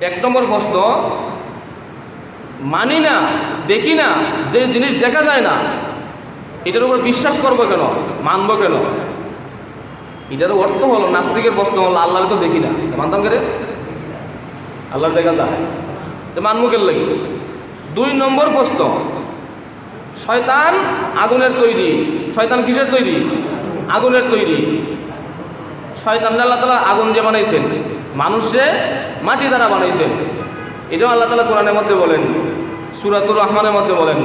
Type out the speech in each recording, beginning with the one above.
এক নম্বর প্রশ্ন, মানি না, দেখি না, যে জিনিস দেখা যায় না, এটার উপর বিশ্বাস করব কেন, মানবো কেন? এটার অর্থ হলো নাস্তিকের প্রশ্ন হলো, আল্লাহরে তো দেখি না। মানতাম কেন? আল্লাহর দেখা যায়। তো মানবো কেন লাগে? দুই নম্বর প্রশ্ন, শয়তান আগুনের তৈরি। শয়তান কিসের তৈরি? আগুনের তৈরি। শয়তান আল্লাহ তালা আগুন দিয়ে বানাইছেন মানুষে মাটি দ্বারা বানাইছেন এটাও আল্লাহ তালা কোরআনের মধ্যে বলেন সুরাতুর রহমানের মধ্যে বলেন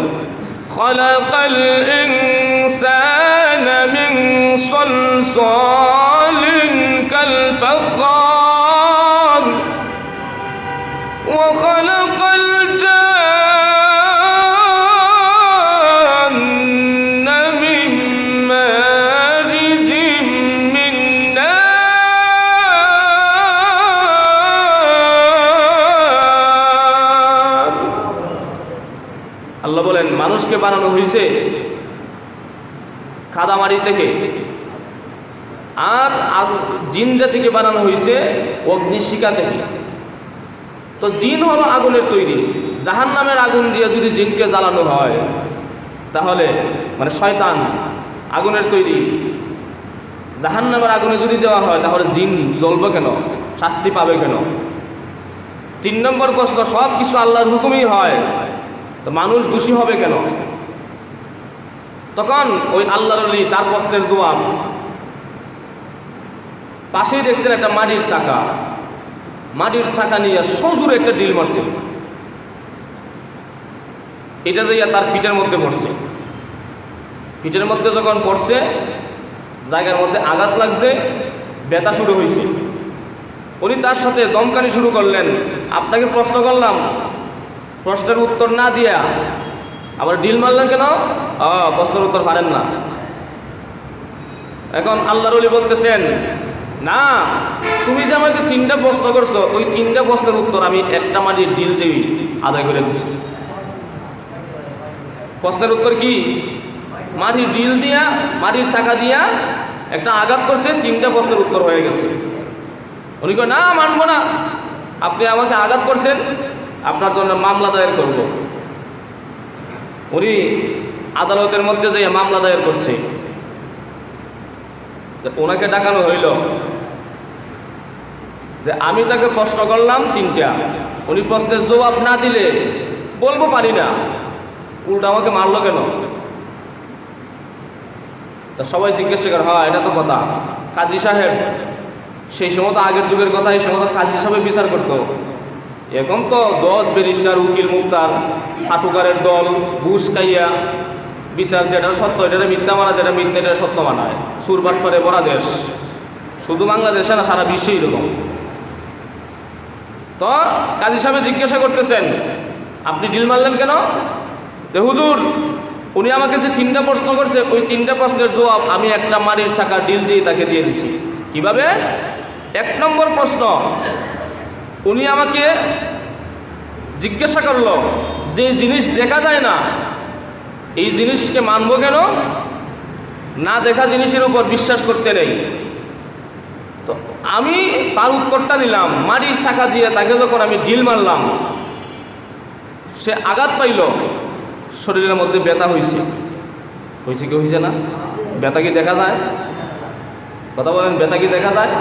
خلق الإنسان من صلصال মানুষকে বানানো হয়েছে খাদামারি থেকে। আর জিন জাতিকে বানানো হয়েছে অগ্নিশিকা থেকে। তো জিন হলো আগুনের তৈরি। জাহান নামের আগুন দিয়ে যদি জিনকে জ্বালানো হয়, তাহলে মানে শয়তান আগুনের তৈরি। জাহান নামের আগুনে যদি দেওয়া হয়, তাহলে জিন জ্বলবে কেন? শাস্তি পাবে কেন? তিন নম্বর প্রশ্ন সব কিছু আল্লাহর হুকুমই হয়। তো মানুষ দোষী হবে কেন? তখন ওই আল্লাহর আলী তার প্রশ্নের জবাব, পাশেই দেখছেন একটা মাটির চাকা। মাটির চাকা নিয়ে সজুরে একটা ডিল মারছে। এটা যাইয়া তার পিঠের মধ্যে পড়ছে। পিঠের মধ্যে যখন পড়ছে, জায়গার মধ্যে আঘাত লাগছে, ব্যথা শুরু হয়েছে। উনি তার সাথে দমকানি শুরু করলেন। আপনাকে প্রশ্ন করলাম প্রশ্নের উত্তর না দিয়া আবার ডিল মারলেন কেন? প্রশ্নের উত্তর পারেন না। এখন আল্লাহর অলি বলতেছেন, না, তুমি যে আমাকে তিনটা প্রশ্ন করছ, ওই তিনটা প্রশ্নের উত্তর আমি একটা মাটির ডিল দেবি আদায় করে দিচ্ছি প্রশ্নের উত্তর কি? মাটির ডিল দিয়া, মাটির চাকা দিয়া একটা আঘাত করছে, তিনটা প্রশ্নের উত্তর হয়ে গেছে। উনি কয়, না, মানবো না। আপনি আমাকে আঘাত করছেন আপনার জন্য মামলা দায়ের করব। উনি আদালতের মধ্যে যে মামলা দায়ের করছে। ওনাকে ডাকানো হইল। যে আমি তাকে প্রশ্ন করলাম তিনটা। উনি প্রশ্নের জবাব না দিলে বলব পারি না। উল্টা আমাকে মারলো কেন? তা সবাই জিজ্ঞেস করে, হয়, এটা তো কথা। কাজী সাহেব, সেই সময় তো আগের যুগের কথা এই সময় তো কাজী সাহেব বিচার করতো। এখন তো জজ, ব্যারিস্টার, উকিল, মুক্তার, সাটুকারের দল, ঘুষ খাইয়া বিচার যেটা সত্য এটা মিথ্যা মানা, যেটা মিথ্যা এটা সত্য মানায় সুরবাট করে বড়া দেশ। শুধু বাংলাদেশে না, সারা বিশ্বেই এরকম। তো কাজী সাহেব জিজ্ঞাসা করতেছেন, আপনি ডিল মারলেন কেন? হুজুর, উনি আমাকে যে তিনটা প্রশ্ন করছে, ওই তিনটা প্রশ্নের জবাব আমি একটা মাটির চাকা ডিল দিয়ে তাকে দিয়ে দিছি। কীভাবে? এক নম্বর প্রশ্ন উনি আমাকে জিজ্ঞাসা করল, যে জিনিস দেখা যায় না, এই জিনিসকে মানব কেন? না দেখা জিনিসের উপর বিশ্বাস করতে নেই। তো আমি তার উত্তরটা দিলাম মাটির চাকা দিয়ে তাকে যখন আমি ডিল মারলাম, সে আঘাত পাইল, শরীরের মধ্যে ব্যথা হয়েছে হয়েছে কি হয়েছে না? ব্যথা কি দেখা যায়? কথা বলেন, ব্যথা কি দেখা যায়?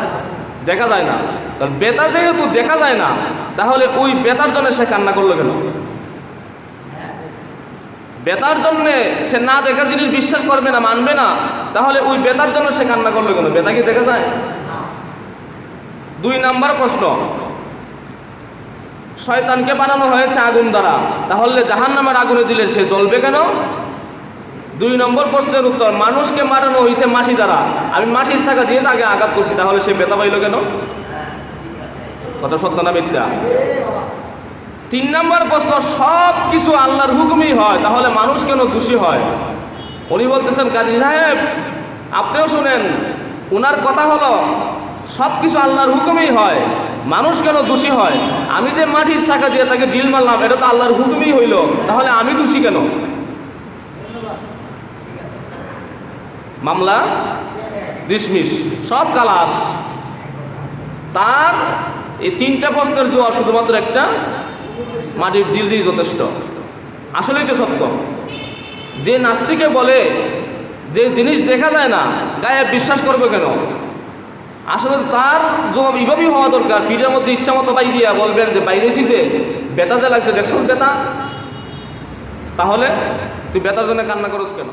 দেখা যায় না। কারণ বেতা যেহেতু দেখা যায় না, তাহলে ওই বেতার জন্য সে কান্না করল কেন? বেতার জন্যে সে না দেখা জিনিস বিশ্বাস করবে না, মানবে না, তাহলে ওই বেতার জন্য সে কান্না করল কেন? বেতা কি দেখা যায়? দুই নাম্বার প্রশ্ন। শয়তানকে বানানো হয়েছে আগুন দ্বারা। তাহলে জাহান নামের আগুনে দিলে সে জ্বলবে কেন? দুই নম্বর প্রশ্নের উত্তর, মানুষকে মারানো হয়েছে মাটি দ্বারা। আমি মাটির চাকা দিয়ে তাকে আঘাত করছি, তাহলে সে বেতা পাইল কেন? কথা সত্য না মিথ্যা? তিন নম্বর প্রশ্ন, সব কিছু আল্লাহর হুকুমই হয়, তাহলে মানুষ কেন দোষী হয়? উনি বলতেছেন কাজী সাহেব, আপনিও শুনেন ওনার কথা হলো, সব কিছু আল্লাহর হুকুমই হয়, মানুষ কেন দোষী হয়? আমি যে মাটির শাখা দিয়ে তাকে ডিল মারলাম, এটা তো আল্লাহর হুকুমই হইল, তাহলে আমি দোষী কেন? মামলা ডিসমিস সব কালাস তার এই তিনটা প্রশ্নের জবাব শুধুমাত্র একটা, মাটির দিল দিয়ে যথেষ্ট। আসলেই তো সত্য। যে নাস্তিকে বলে যে জিনিস দেখা যায় না, গায়ে বিশ্বাস করবে কেন? আসলে তার জবাব এইভাবেই হওয়া দরকার। ফিরের মধ্যে ইচ্ছা মতো বাই দিয়া বলবেন যে বাইরেছি যে বেতা যে লাগছে দেখছ বেতা তাহলে তুই বেতার জন্য কান্না করস কেন?